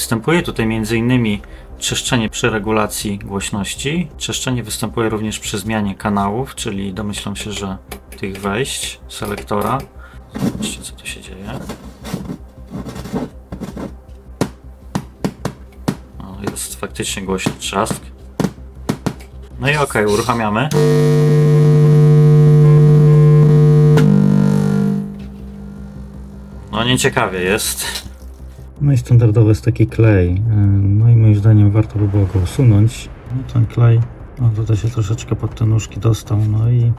Występuje tutaj m.in. trzeszczenie przy regulacji głośności. Trzeszczenie występuje również przy zmianie kanałów, czyli domyślam się, że tych wejść selektora. Zobaczcie, co tu się dzieje. O, jest faktycznie głośny trzask. No i okej, uruchamiamy. No nieciekawie jest. No i standardowy jest taki klej. Yy, No i moim zdaniem warto by było go usunąć. No ten klej, no tutaj się troszeczkę pod te nóżki dostał, no i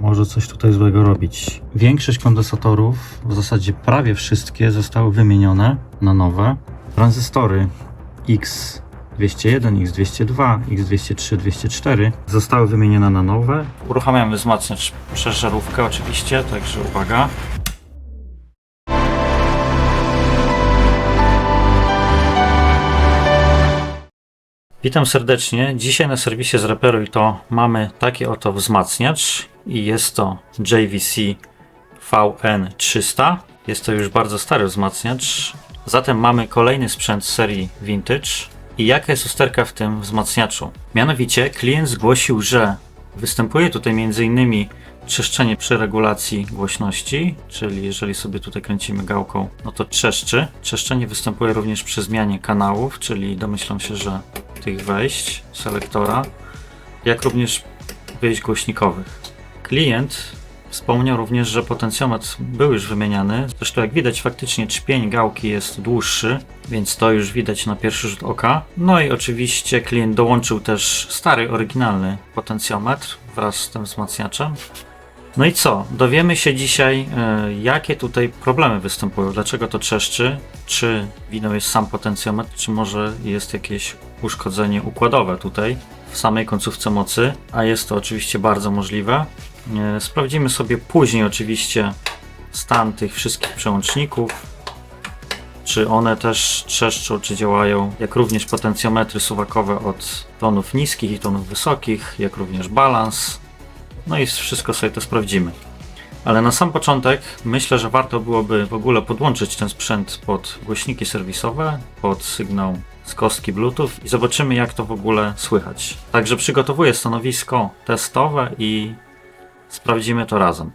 może coś tutaj złego robić. Większość kondensatorów, w zasadzie prawie wszystkie, zostały wymienione na nowe. Tranzystory X201, X202, X203, 204 zostały wymienione na nowe. Uruchamiamy wzmacniacz przez żarówkę oczywiście, także uwaga. Witam serdecznie. Dzisiaj na serwisie Zreperuj to mamy taki oto wzmacniacz i jest to JVC VN300. Jest to już bardzo stary wzmacniacz. Zatem mamy kolejny sprzęt z serii Vintage. I jaka jest usterka w tym wzmacniaczu? Mianowicie klient zgłosił, że występuje tutaj m.in. trzeszczenie przy regulacji głośności, czyli jeżeli sobie tutaj kręcimy gałką, no to trzeszczy. Trzeszczenie występuje również przy zmianie kanałów, czyli domyślam się, że tych wejść selektora, jak również wyjść głośnikowych. Klient wspomniał również, że potencjometr był już wymieniany. Zresztą jak widać faktycznie trzpień gałki jest dłuższy, więc to już widać na pierwszy rzut oka. No i oczywiście klient dołączył też stary, oryginalny potencjometr wraz z tym wzmacniaczem. No i co? Dowiemy się dzisiaj, e, jakie tutaj problemy występują, dlaczego to trzeszczy, czy winą jest sam potencjometr, czy może jest jakieś uszkodzenie układowe tutaj w samej końcówce mocy, a jest to oczywiście bardzo możliwe. E, Sprawdzimy sobie później oczywiście stan tych wszystkich przełączników, czy one też trzeszczą, czy działają, jak również potencjometry suwakowe od tonów niskich i tonów wysokich, jak również balans. No i wszystko sobie to sprawdzimy. Ale na sam początek myślę, że warto byłoby w ogóle podłączyć ten sprzęt pod głośniki serwisowe, pod sygnał z kostki Bluetooth i zobaczymy jak to w ogóle słychać. Także przygotowuję stanowisko testowe i sprawdzimy to razem.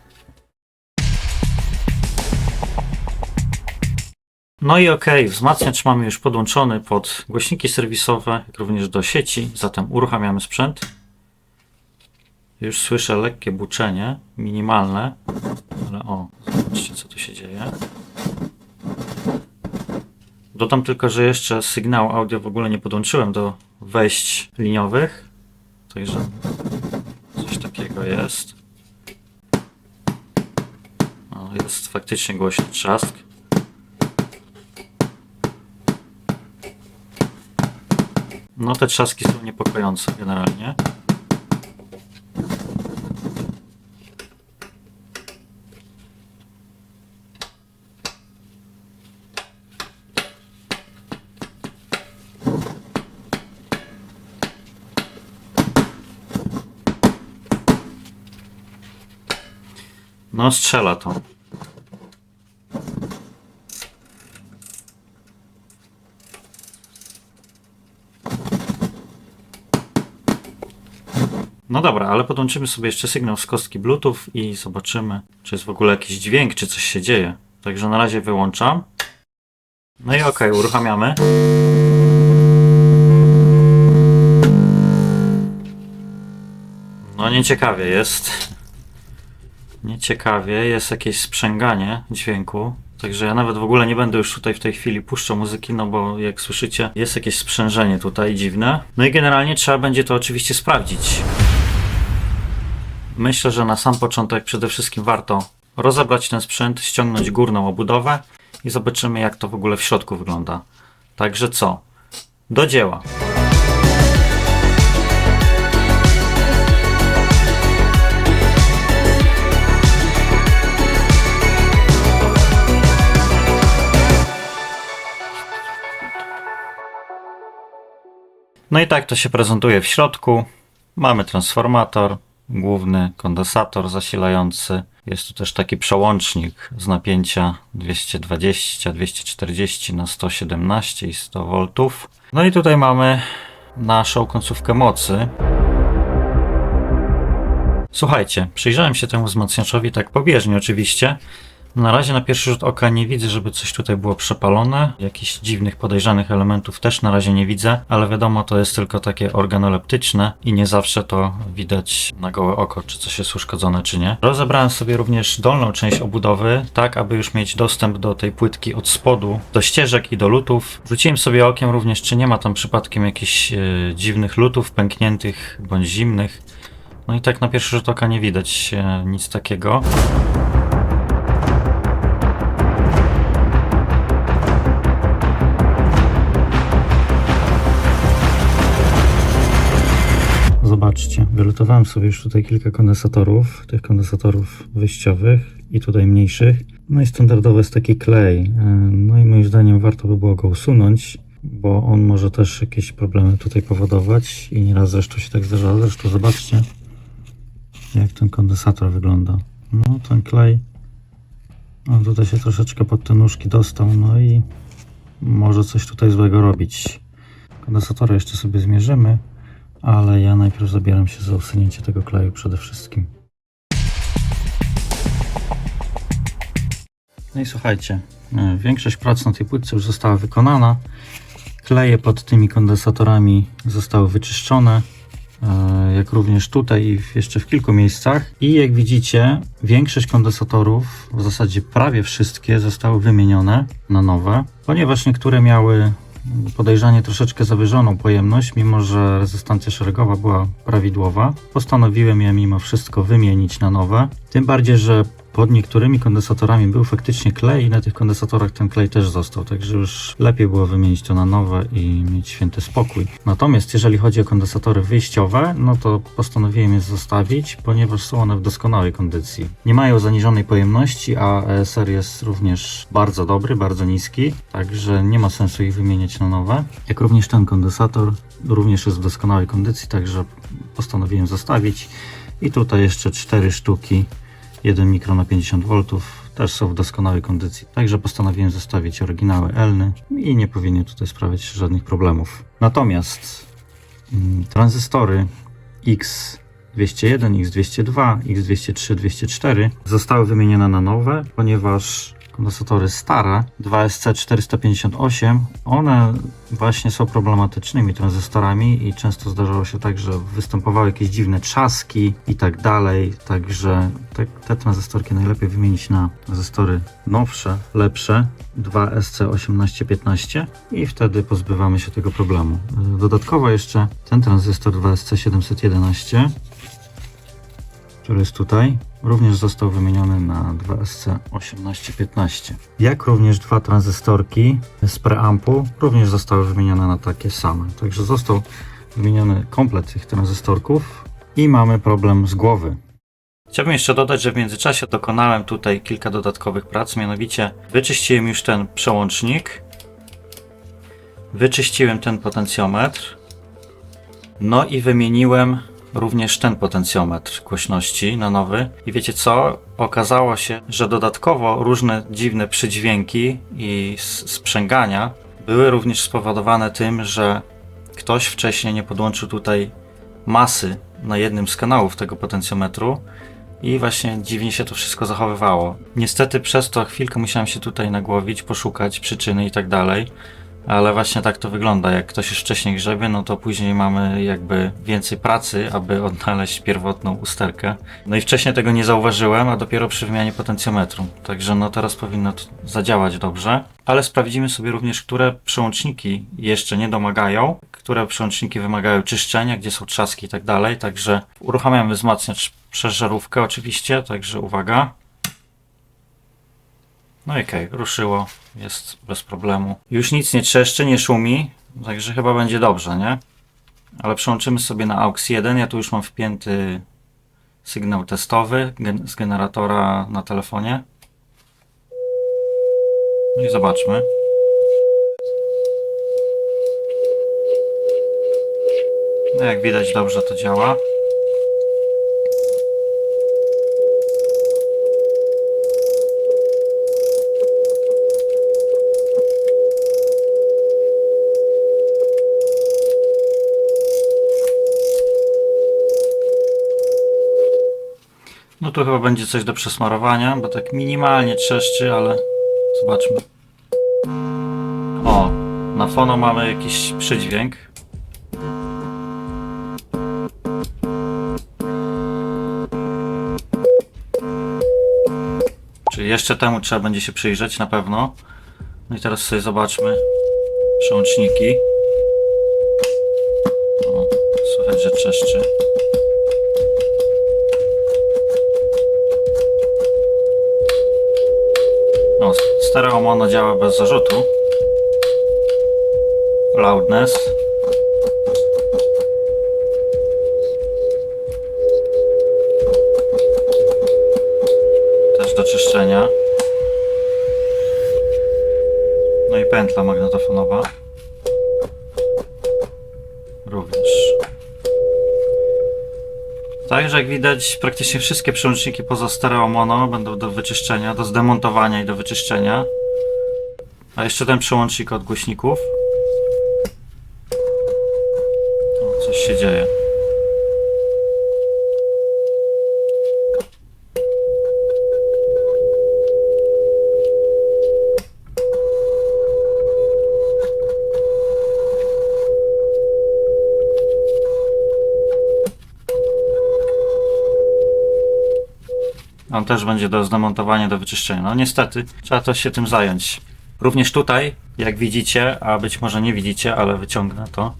No i ok, wzmacniacz mamy już podłączony pod głośniki serwisowe, jak również do sieci, zatem uruchamiamy sprzęt. Już słyszę lekkie buczenie, minimalne, ale o, zobaczcie co tu się dzieje. Dodam tylko, że jeszcze sygnału audio w ogóle nie podłączyłem do wejść liniowych, także coś takiego jest. O, jest faktycznie głośny trzask. No te trzaski są niepokojące generalnie. No strzela to. No dobra, ale podłączymy sobie jeszcze sygnał z kostki Bluetooth i zobaczymy, czy jest w ogóle jakiś dźwięk, czy coś się dzieje. Także na razie wyłączam. No i okej, uruchamiamy. No nieciekawie jest. Nieciekawie, jest jakieś sprzęganie dźwięku. Także ja nawet w ogóle nie będę już tutaj w tej chwili puszczał muzyki, no bo jak słyszycie, jest jakieś sprzężenie tutaj dziwne. No i generalnie trzeba będzie to oczywiście sprawdzić. Myślę, że na sam początek przede wszystkim warto rozebrać ten sprzęt, ściągnąć górną obudowę i zobaczymy jak to w ogóle w środku wygląda. Także co? Do dzieła. No i tak to się prezentuje w środku. Mamy transformator, główny kondensator zasilający, Jest tu też taki przełącznik z napięcia 220, 240 na 117 i 100 V. No i tutaj mamy naszą końcówkę mocy. Słuchajcie, przyjrzałem się temu wzmacniaczowi tak pobieżnie oczywiście. Na razie na pierwszy rzut oka nie widzę, żeby coś tutaj było przepalone. Jakichś dziwnych, podejrzanych elementów też na razie nie widzę, ale wiadomo, to jest tylko takie organoleptyczne i nie zawsze to widać na gołe oko, czy coś jest uszkodzone, czy nie. Rozebrałem sobie również dolną część obudowy, tak aby już mieć dostęp do tej płytki od spodu, do ścieżek i do lutów. Rzuciłem sobie okiem również, czy nie ma tam przypadkiem jakichś e, dziwnych lutów, pękniętych bądź zimnych. No i tak na pierwszy rzut oka nie widać e, nic takiego. Wylutowałem sobie już tutaj kilka kondensatorów, tych kondensatorów wyjściowych i tutaj mniejszych. No i standardowy jest taki klej. No i moim zdaniem warto by było go usunąć, bo on może też jakieś problemy tutaj powodować i nieraz zresztą się tak zdarzało. Zresztą zobaczcie, jak ten kondensator wygląda. No ten klej, on tutaj się troszeczkę pod te nóżki dostał, no i może coś tutaj złego robić. Kondensatory jeszcze sobie zmierzymy ale ja najpierw zabieram się za usunięcie tego kleju przede wszystkim. No i słuchajcie, e, większość prac na tej płytce już została wykonana. Kleje pod tymi kondensatorami zostały wyczyszczone, e, jak również tutaj i jeszcze w kilku miejscach. I jak widzicie, większość kondensatorów, w zasadzie prawie wszystkie, zostały wymienione na nowe, ponieważ niektóre miały podejrzanie troszeczkę zawyżoną pojemność, mimo że rezystancja szeregowa była prawidłowa. Postanowiłem je mimo wszystko wymienić na nowe. Tym bardziej, że pod niektórymi kondensatorami był faktycznie klej i na tych kondensatorach ten klej też został, także już lepiej było wymienić to na nowe i mieć święty spokój. Natomiast jeżeli chodzi o kondensatory wyjściowe, no to postanowiłem je zostawić, ponieważ są one w doskonałej kondycji. Nie mają zaniżonej pojemności, a ESR jest również bardzo dobry, bardzo niski, także nie ma sensu ich wymieniać na nowe. Jak również ten kondensator również jest w doskonałej kondycji, także postanowiłem zostawić. I tutaj jeszcze cztery sztuki 1 mikro na 50 V też są w doskonałej kondycji. Także postanowiłem zostawić oryginały Elny i nie powinien tutaj sprawiać żadnych problemów. Natomiast mm, tranzystory X201, X202, X203, 204 zostały wymienione na nowe, ponieważ kondensatory stare 2SC458 one właśnie są problematycznymi tranzystorami i często zdarzało się tak, że występowały jakieś dziwne trzaski i tak dalej, także te, te tranzystorki najlepiej wymienić na tranzystory nowsze, lepsze 2SC1815 i wtedy pozbywamy się tego problemu. Dodatkowo jeszcze ten tranzystor 2SC711 który jest tutaj, również został wymieniony na 2SC1815. Jak również dwa tranzystorki z preampu również zostały wymienione na takie same. Także został wymieniony komplet tych tranzystorków i mamy problem z głowy. Chciałbym jeszcze dodać, że w międzyczasie dokonałem tutaj kilka dodatkowych prac, mianowicie wyczyściłem już ten przełącznik, wyczyściłem ten potencjometr, no i wymieniłem również ten potencjometr głośności na nowy. I wiecie co? Okazało się, że dodatkowo różne dziwne przydźwięki i sprzęgania były również spowodowane tym, że ktoś wcześniej nie podłączył tutaj masy na jednym z kanałów tego potencjometru i właśnie dziwnie się to wszystko zachowywało. Niestety przez to chwilkę musiałem się tutaj nagłowić, poszukać przyczyny i tak dalej, ale właśnie tak to wygląda. Jak ktoś już wcześniej grzebie, no to później mamy jakby więcej pracy, aby odnaleźć pierwotną usterkę. No i wcześniej tego nie zauważyłem, a dopiero przy wymianie potencjometru. Także no teraz powinno to zadziałać dobrze. Ale sprawdzimy sobie również, które przełączniki jeszcze nie domagają, które przełączniki wymagają czyszczenia, gdzie są trzaski i tak dalej. Także uruchamiamy wzmacniacz przez żarówkę oczywiście, także uwaga. No i okej, ruszyło, jest bez problemu. Już nic nie trzeszczy, nie szumi, także chyba będzie dobrze, nie? Ale przełączymy sobie na AUX 1, ja tu już mam wpięty sygnał testowy gen- z generatora na telefonie. No i zobaczmy. No jak widać dobrze to działa. No tu chyba będzie coś do przesmarowania, bo tak minimalnie trzeszczy, ale zobaczmy. O, na fono mamy jakiś przydźwięk. Czyli jeszcze temu trzeba będzie się przyjrzeć na pewno. No i teraz sobie zobaczmy przełączniki. Stereo mono działa bez zarzutu. Loudness. Też do czyszczenia. No i pętla magnetofonowa. Także jak widać, praktycznie wszystkie przełączniki poza stereo mono będą do wyczyszczenia, do zdemontowania i do wyczyszczenia. A jeszcze ten przełącznik od głośników. O, coś się dzieje. On też będzie do zdemontowania, do wyczyszczenia. No niestety, trzeba to się tym zająć. Również tutaj, jak widzicie, a być może nie widzicie, ale wyciągnę to.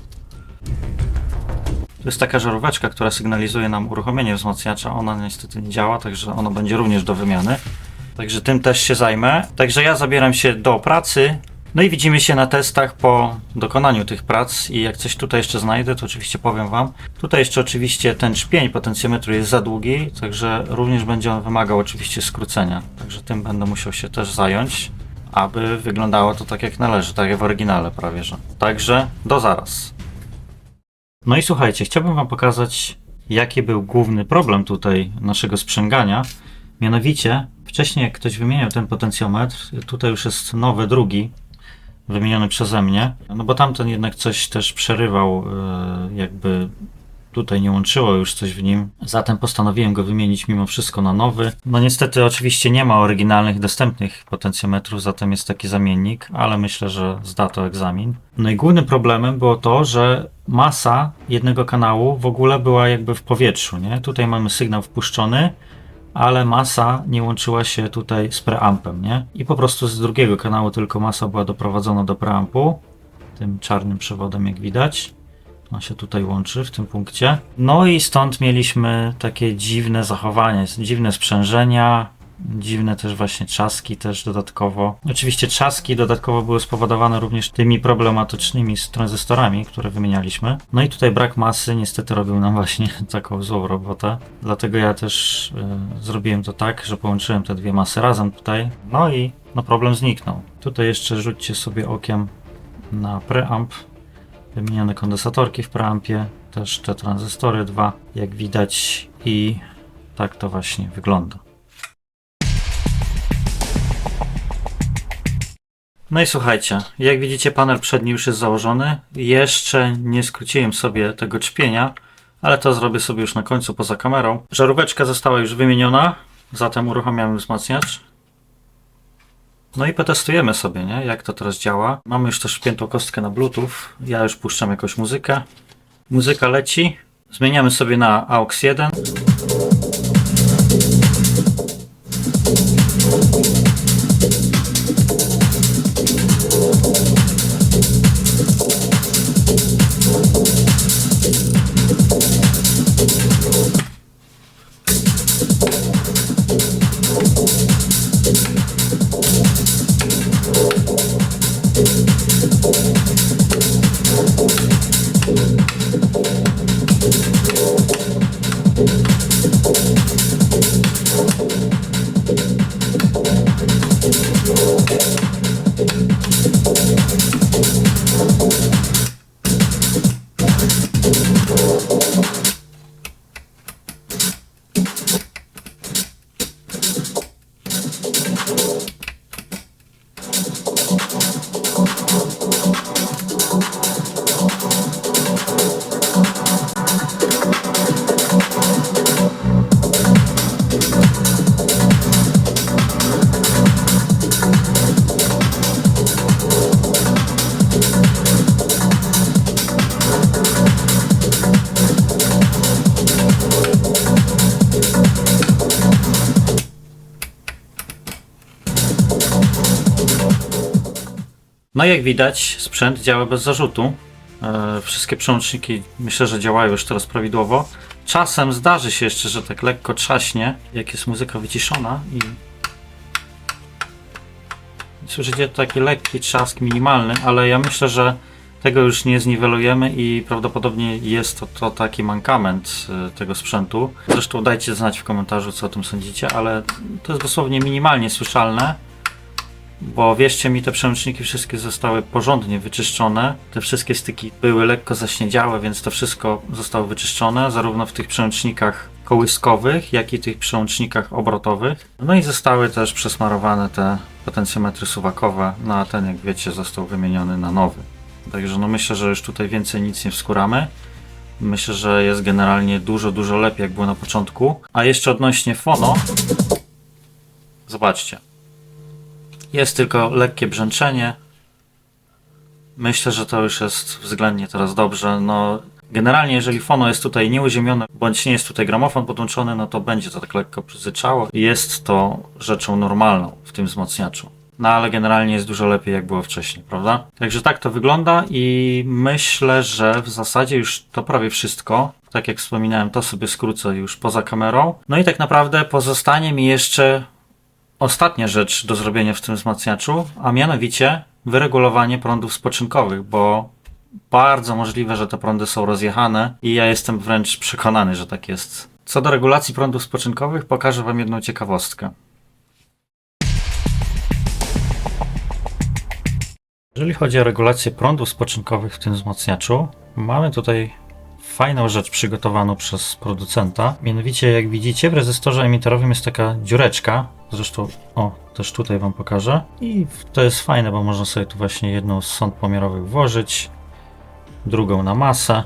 To jest taka żaróweczka, która sygnalizuje nam uruchomienie wzmacniacza. Ona niestety nie działa, także ono będzie również do wymiany. Także tym też się zajmę. Także ja zabieram się do pracy. No i widzimy się na testach po dokonaniu tych prac i jak coś tutaj jeszcze znajdę, to oczywiście powiem Wam. Tutaj jeszcze oczywiście ten czpień potencjometru jest za długi, także również będzie on wymagał oczywiście skrócenia. Także tym będę musiał się też zająć, aby wyglądało to tak jak należy, tak jak w oryginale prawie że. Także do zaraz. No i słuchajcie, chciałbym Wam pokazać, jaki był główny problem tutaj naszego sprzęgania. Mianowicie, wcześniej jak ktoś wymieniał ten potencjometr, tutaj już jest nowy, drugi, wymieniony przeze mnie, no bo tamten jednak coś też przerywał, e, jakby tutaj nie łączyło już coś w nim. Zatem postanowiłem go wymienić mimo wszystko na nowy. No niestety oczywiście nie ma oryginalnych dostępnych potencjometrów, zatem jest taki zamiennik, ale myślę, że zda to egzamin. No i głównym problemem było to, że masa jednego kanału w ogóle była jakby w powietrzu, nie? Tutaj mamy sygnał wpuszczony, ale masa nie łączyła się tutaj z preampem, nie? I po prostu z drugiego kanału tylko masa była doprowadzona do preampu, tym czarnym przewodem jak widać. On się tutaj łączy w tym punkcie. No i stąd mieliśmy takie dziwne zachowanie, dziwne sprzężenia, dziwne też właśnie trzaski też dodatkowo. Oczywiście trzaski dodatkowo były spowodowane również tymi problematycznymi tranzystorami, które wymienialiśmy. No i tutaj brak masy niestety robił nam właśnie taką złą robotę. Dlatego ja też y, zrobiłem to tak, że połączyłem te dwie masy razem tutaj. No i no problem zniknął. Tutaj jeszcze rzućcie sobie okiem na preamp. Wymienione kondensatorki w preampie, też te tranzystory dwa, jak widać i tak to właśnie wygląda. No i słuchajcie, jak widzicie panel przedni już jest założony. Jeszcze nie skróciłem sobie tego czpienia, ale to zrobię sobie już na końcu poza kamerą. Żaróweczka została już wymieniona, zatem uruchamiamy wzmacniacz. No i potestujemy sobie, nie? jak to teraz działa. Mamy już też wpiętą kostkę na Bluetooth. Ja już puszczam jakąś muzykę. Muzyka leci. Zmieniamy sobie na AUX 1. No jak widać, sprzęt działa bez zarzutu. E, wszystkie przełączniki myślę, że działają już teraz prawidłowo. Czasem zdarzy się jeszcze, że tak lekko trzaśnie, jak jest muzyka wyciszona i słyszycie taki lekki trzask minimalny, ale ja myślę, że tego już nie zniwelujemy i prawdopodobnie jest to, to taki mankament y, tego sprzętu. Zresztą dajcie znać w komentarzu, co o tym sądzicie, ale to jest dosłownie minimalnie słyszalne, bo wierzcie mi, te przełączniki wszystkie zostały porządnie wyczyszczone. Te wszystkie styki były lekko zaśniedziałe, więc to wszystko zostało wyczyszczone, zarówno w tych przełącznikach kołyskowych, jak i tych przełącznikach obrotowych. No i zostały też przesmarowane te potencjometry suwakowe, no a ten, jak wiecie, został wymieniony na nowy. Także no myślę, że już tutaj więcej nic nie wskuramy. Myślę, że jest generalnie dużo, dużo lepiej, jak było na początku. A jeszcze odnośnie fono. Zobaczcie. Jest tylko lekkie brzęczenie. Myślę, że to już jest względnie teraz dobrze. No, generalnie, jeżeli fono jest tutaj nieuziemione, bądź nie jest tutaj gramofon podłączony, no to będzie to tak lekko przyzyczało. Jest to rzeczą normalną w tym wzmacniaczu. No ale generalnie jest dużo lepiej, jak było wcześniej, prawda? Także tak to wygląda i myślę, że w zasadzie już to prawie wszystko. Tak jak wspominałem, to sobie skrócę już poza kamerą. No i tak naprawdę pozostanie mi jeszcze ostatnia rzecz do zrobienia w tym wzmacniaczu, a mianowicie wyregulowanie prądów spoczynkowych, bo bardzo możliwe, że te prądy są rozjechane i ja jestem wręcz przekonany, że tak jest. Co do regulacji prądów spoczynkowych, pokażę Wam jedną ciekawostkę. Jeżeli chodzi o regulację prądów spoczynkowych w tym wzmacniaczu, mamy tutaj fajną rzecz przygotowaną przez producenta. Mianowicie, jak widzicie, w rezystorze emiterowym jest taka dziureczka. Zresztą, o, też tutaj Wam pokażę. I to jest fajne, bo można sobie tu właśnie jedną z sąd pomiarowych włożyć, drugą na masę.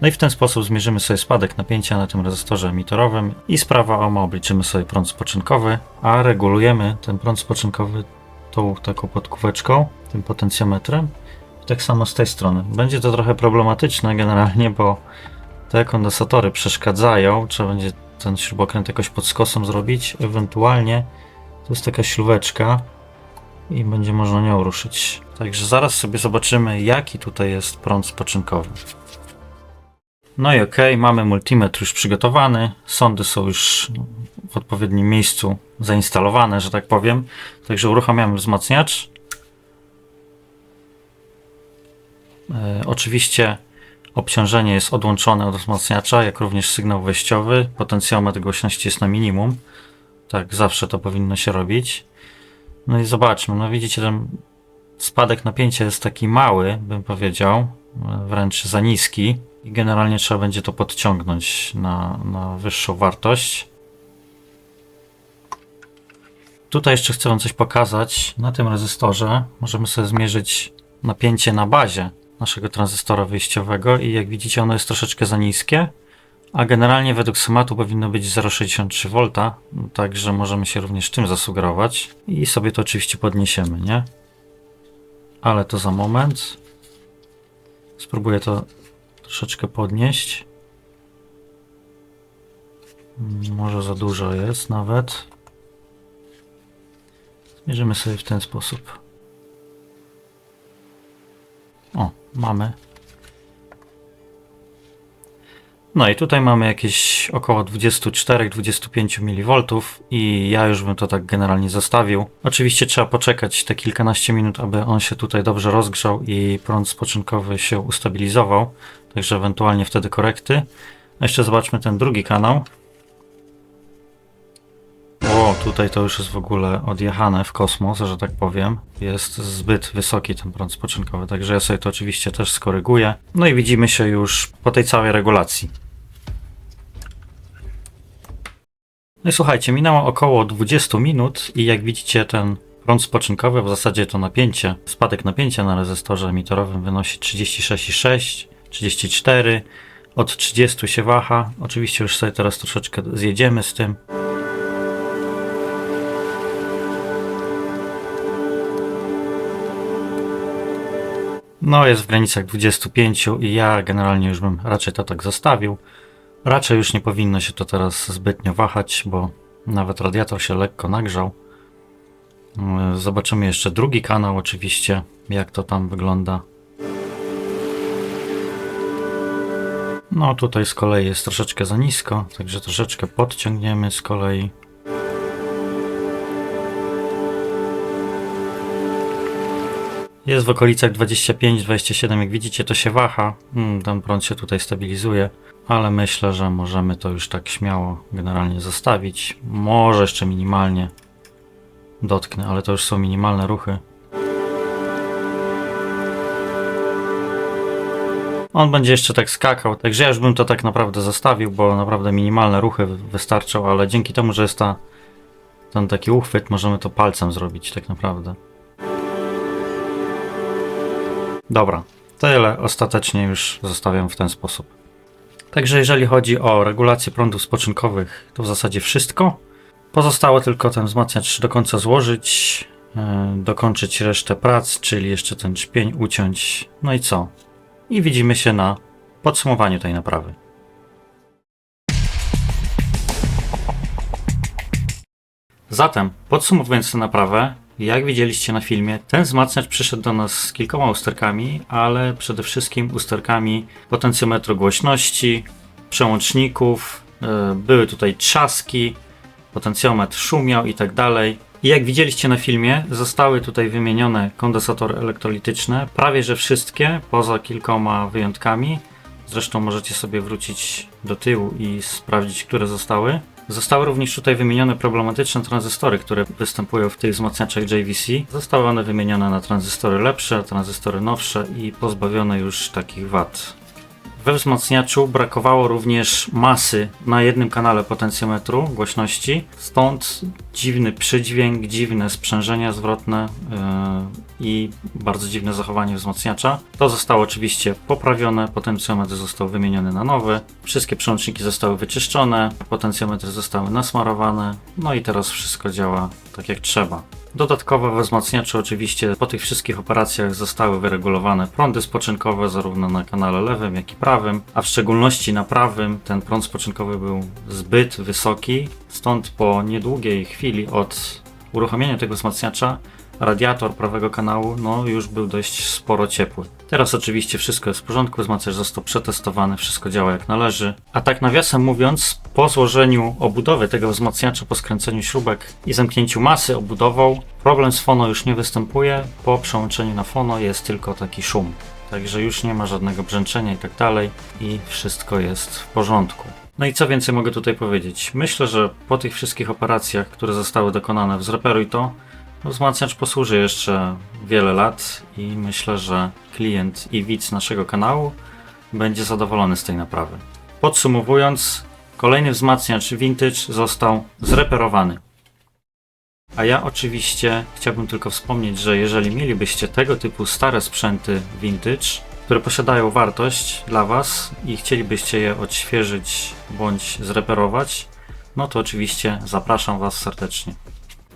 No i w ten sposób zmierzymy sobie spadek napięcia na tym rezystorze emiterowym i sprawa OMA obliczymy sobie prąd spoczynkowy, a regulujemy ten prąd spoczynkowy tą taką podkóweczką, tym potencjometrem. Tak samo z tej strony. Będzie to trochę problematyczne generalnie, bo te kondensatory przeszkadzają. Trzeba będzie ten śrubokręt jakoś pod skosem zrobić. Ewentualnie to jest taka ślubeczka i będzie można nią ruszyć. Także zaraz sobie zobaczymy, jaki tutaj jest prąd spoczynkowy. No i ok, mamy multimetr już przygotowany. Sondy są już w odpowiednim miejscu zainstalowane, że tak powiem. Także uruchamiamy wzmacniacz. Oczywiście obciążenie jest odłączone od wzmacniacza, jak również sygnał wejściowy. Potencjometr głośności jest na minimum. Tak, zawsze to powinno się robić. No i zobaczmy, no widzicie, ten spadek napięcia jest taki mały, bym powiedział, e, wręcz za niski. I generalnie trzeba będzie to podciągnąć na, na wyższą wartość. Tutaj jeszcze chcę Wam coś pokazać. Na tym rezystorze możemy sobie zmierzyć napięcie na bazie naszego tranzystora wyjściowego i jak widzicie ono jest troszeczkę za niskie, a generalnie według schematu powinno być 0,63 V, także możemy się również tym zasugerować i sobie to oczywiście podniesiemy, nie? Ale to za moment. Spróbuję to troszeczkę podnieść. Może za dużo jest nawet. Zmierzymy sobie w ten sposób. O, mamy. No i tutaj mamy jakieś około 24-25 mV i ja już bym to tak generalnie zostawił. Oczywiście trzeba poczekać te kilkanaście minut, aby on się tutaj dobrze rozgrzał i prąd spoczynkowy się ustabilizował. Także ewentualnie wtedy korekty. A jeszcze zobaczmy ten drugi kanał. Tutaj to już jest w ogóle odjechane w kosmos, że tak powiem. Jest zbyt wysoki ten prąd spoczynkowy, także ja sobie to oczywiście też skoryguję. No i widzimy się już po tej całej regulacji. No i słuchajcie, minęło około 20 minut i jak widzicie ten prąd spoczynkowy, w zasadzie to napięcie, spadek napięcia na rezystorze emitorowym wynosi 36,6, 34, od 30 się waha. Oczywiście już sobie teraz troszeczkę zjedziemy z tym. No, jest w granicach 25 i ja generalnie już bym raczej to tak zostawił. Raczej już nie powinno się to teraz zbytnio wahać, bo nawet radiator się lekko nagrzał. E, Zobaczymy jeszcze drugi kanał, oczywiście, jak to tam wygląda. No tutaj z kolei jest troszeczkę za nisko, także troszeczkę podciągniemy z kolei. Jest w okolicach 25-27, jak widzicie to się waha, mm, ten prąd się tutaj stabilizuje, ale myślę, że możemy to już tak śmiało generalnie zostawić. Może jeszcze minimalnie dotknę, ale to już są minimalne ruchy. On będzie jeszcze tak skakał, także ja już bym to tak naprawdę zostawił, bo naprawdę minimalne ruchy wy- wystarczą, ale dzięki temu, że jest ta, ten taki uchwyt, możemy to palcem zrobić tak naprawdę. Dobra, tyle ostatecznie już zostawiam w ten sposób. Także jeżeli chodzi o regulację prądów spoczynkowych, to w zasadzie wszystko. Pozostało tylko ten wzmacniacz do końca złożyć, yy, dokończyć resztę prac, czyli jeszcze ten czpień uciąć. No i co? I widzimy się na podsumowaniu tej naprawy. Zatem, podsumowując tę naprawę, jak widzieliście na filmie, ten wzmacniacz przyszedł do nas z kilkoma usterkami, ale przede wszystkim usterkami potencjometru głośności, przełączników, yy, były tutaj trzaski, potencjometr szumiał i tak dalej. I jak widzieliście na filmie, zostały tutaj wymienione kondensatory elektrolityczne, prawie że wszystkie, poza kilkoma wyjątkami. Zresztą możecie sobie wrócić do tyłu i sprawdzić, które zostały. Zostały również tutaj wymienione problematyczne tranzystory, które występują w tych wzmacniaczach JVC. Zostały one wymienione na tranzystory lepsze, tranzystory nowsze i pozbawione już takich wad. We wzmacniaczu brakowało również masy na jednym kanale potencjometru głośności, stąd dziwny przydźwięk, dziwne sprzężenia zwrotne yy, i bardzo dziwne zachowanie wzmacniacza. To zostało oczywiście poprawione, potencjometr został wymieniony na nowy, wszystkie przełączniki zostały wyczyszczone, potencjometry zostały nasmarowane, no i teraz wszystko działa tak jak trzeba. Dodatkowo we wzmacniaczu oczywiście po tych wszystkich operacjach zostały wyregulowane prądy spoczynkowe zarówno na kanale lewym jak i prawym, a w szczególności na prawym ten prąd spoczynkowy był zbyt wysoki, stąd po niedługiej chwili od uruchomienia tego wzmacniacza radiator prawego kanału no już był dość sporo ciepły. Teraz oczywiście wszystko jest w porządku, wzmacniacz został przetestowany, wszystko działa jak należy. A tak nawiasem mówiąc, po złożeniu obudowy tego wzmacniacza, po skręceniu śrubek i zamknięciu masy obudową, problem z fono już nie występuje. Po przełączeniu na fono jest tylko taki szum. Także już nie ma żadnego brzęczenia i tak dalej i wszystko jest w porządku. No i co więcej mogę tutaj powiedzieć? Myślę, że po tych wszystkich operacjach, które zostały dokonane w Zreperuj to, Wzmacniacz posłuży jeszcze wiele lat i myślę, że klient i widz naszego kanału będzie zadowolony z tej naprawy. Podsumowując, kolejny wzmacniacz vintage został zreperowany. A ja oczywiście chciałbym tylko wspomnieć, że jeżeli mielibyście tego typu stare sprzęty vintage, które posiadają wartość dla Was i chcielibyście je odświeżyć bądź zreperować, no to oczywiście zapraszam Was serdecznie.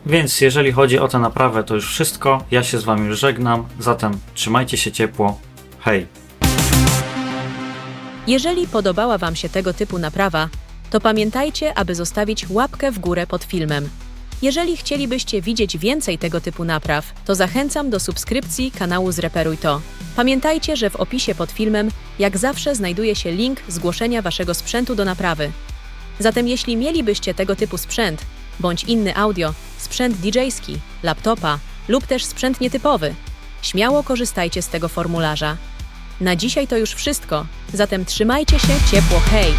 Więc jeżeli chodzi o tę naprawę, to już wszystko. Ja się z Wami już żegnam. Zatem trzymajcie się ciepło. Hej! Jeżeli podobała Wam się tego typu naprawa, to pamiętajcie, aby zostawić łapkę w górę pod filmem. Jeżeli chcielibyście widzieć więcej tego typu napraw, to zachęcam do subskrypcji kanału Zreperuj to. Pamiętajcie, że w opisie pod filmem, jak zawsze, znajduje się link zgłoszenia Waszego sprzętu do naprawy. Zatem jeśli mielibyście tego typu sprzęt, bądź inny audio, sprzęt DJ-ski, laptopa lub też sprzęt nietypowy, śmiało korzystajcie z tego formularza. Na dzisiaj to już wszystko, zatem trzymajcie się ciepło, hej!